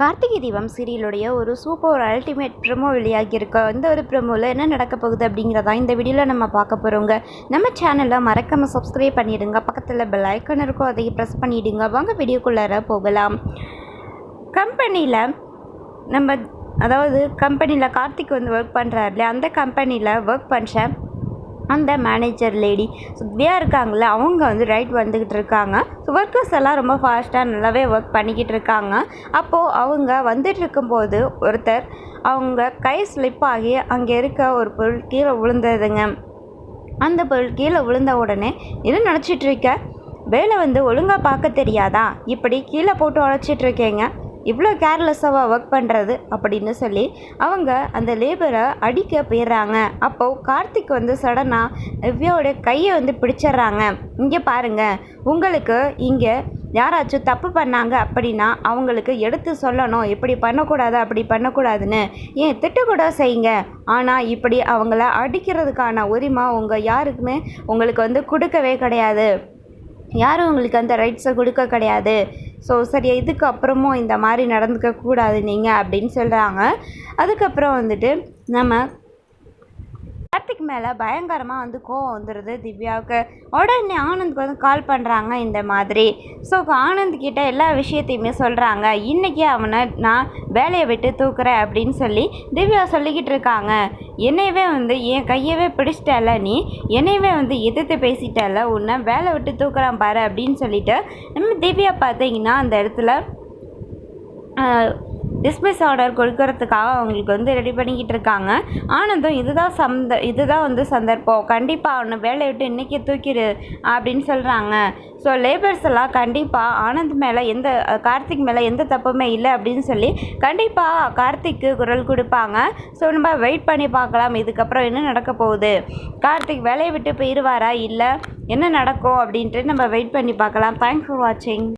கார்த்திகை தீபம் சீரியலுடைய ஒரு super ultimate promo வெளியாகியிருக்க. இந்த ஒரு ப்ரமோவில் என்ன நடக்க போகுது அப்படிங்கிறதா இந்த வீடியோவில் நம்ம பார்க்க போகிறோங்க நம்ம சேனலில் மறக்காமல் சப்ஸ்கிரைப் பண்ணிடுங்க. பக்கத்தில் பெல் ஐக்கன் இருக்கும் அதை ப்ரெஸ் பண்ணிவிடுங்க வாங்க வீடியோக்குள்ளார போகலாம். கம்பெனியில் நம்ம அதாவது கம்பெனியில் கார்த்திக் வந்து ஒர்க் பண்ணுறாரு இல்லையா அந்த கம்பெனியில் ஒர்க் பண்ணுற அந்த மேனேஜர் லேடி திவ்யா இருக்காங்களே அவங்க வந்து ரைட் வந்துக்கிட்டு இருக்காங்க. ஸோ ஒர்க்கர்ஸ் எல்லாம் ரொம்ப ஃபாஸ்ட்டாக நல்லாவே ஒர்க் பண்ணிக்கிட்டு இருக்காங்க. அப்போது அவங்க வந்துட்டு இருக்கும்போது ஒருத்தர் அவங்க கை ஸ்லிப் ஆகி அங்கே இருக்க ஒரு பொருள் கீழே விழுந்ததுங்க. அந்த பொருள் கீழே விழுந்த உடனே என்ன நினச்சிட்டு இருக்க? வேலை வந்து ஒழுங்காக பார்க்க தெரியாதா? இப்படி கீழே போட்டு உழைச்சிட்டு இருக்கேங்க. இவ்வளோ கேர்லெஸ்ஸாக ஒர்க் பண்ணுறது அப்படின்னு சொல்லி அவங்க அந்த லேபரை அடிக்க போயிடுறாங்க. அப்போது கார்த்திக் வந்து சடனாக திவ்யாவோட கையை வந்து பிடிச்சிடுறாங்க. இங்கே பாருங்கள் உங்களுக்கு இங்கே யாராச்சும் தப்பு பண்ணாங்க அப்படின்னா அவங்களுக்கு எடுத்து சொல்லணும். இப்படி பண்ணக்கூடாது அப்படி பண்ணக்கூடாதுன்னு. ஏன் திட்டக்கூட செய்யுங்க. ஆனால் இப்படி அவங்கள அடிக்கிறதுக்கான உரிமை உங்கள் யாருக்குமே உங்களுக்கு வந்து கொடுக்கவே கிடையாது. யாரும் உங்களுக்கு அந்த ரைட்ஸை கொடுக்க கிடையாது. ஸோ சரி இதுக்கு அப்புறமும் இந்த மாதிரி நடந்துக்க கூடாது நீங்கள் அப்படின்னு சொல்கிறாங்க அதுக்கப்புறம் வந்துட்டு நம்ம கார்த்திக் மேலே பயங்கரமாக வந்து கோவம் வந்துடுது திவ்யாவுக்கு. உடனே ஆனந்த்க்கு வந்து கால் பண்ணுறாங்க இந்த மாதிரி. ஸோ ஆனந்த் கிட்ட எல்லா விஷயத்தையுமே சொல்கிறாங்க இன்றைக்கி அவனை நான் வேலையை விட்டு தூக்குறேன் அப்படின்னு சொல்லி திவ்யா சொல்லிக்கிட்டு இருக்காங்க. என்னையவே வந்து என் கையவே பிடிச்சிட்டல நீ. என்னையவே வந்து எதிர்த்து பேசிட்டல உன்னை வேலை விட்டு தூக்குறான் பாரு அப்படின்னு சொல்லிட்டு நம்ம திவ்யா பார்த்தீங்கன்னா அந்த இடத்துல டிஸ்மிஸ் ஆர்டர் கொடுக்கறதுக்காக அவங்களுக்கு வந்து ரெடி பண்ணிக்கிட்டு இருக்காங்க. ஆனந்தும் இதுதான் சந்த இதுதான் வந்து சந்தர்ப்பம். கண்டிப்பாக அவனை வேலையை விட்டு இன்றைக்கி தூக்கிடு அப்படின்னு சொல்கிறாங்க ஸோ லேபர்ஸ் எல்லாம் கண்டிப்பாக ஆனந்த் மேலே எந்த கார்த்திக் மேலே எந்த தப்புமே இல்லை அப்படின்னு சொல்லி கண்டிப்பாக கார்த்திக்கு குரல் கொடுப்பாங்க. ஸோ நம்ம வெயிட் பண்ணி பார்க்கலாம். இதுக்கப்புறம் என்ன நடக்க போகுது? கார்த்திக் வேலையை விட்டு போயிடுவாரா இல்லை. என்ன நடக்கும் அப்படின்ட்டு நம்ம வெயிட் பண்ணி பார்க்கலாம். தேங்க்ஸ் ஃபார் வாட்சிங்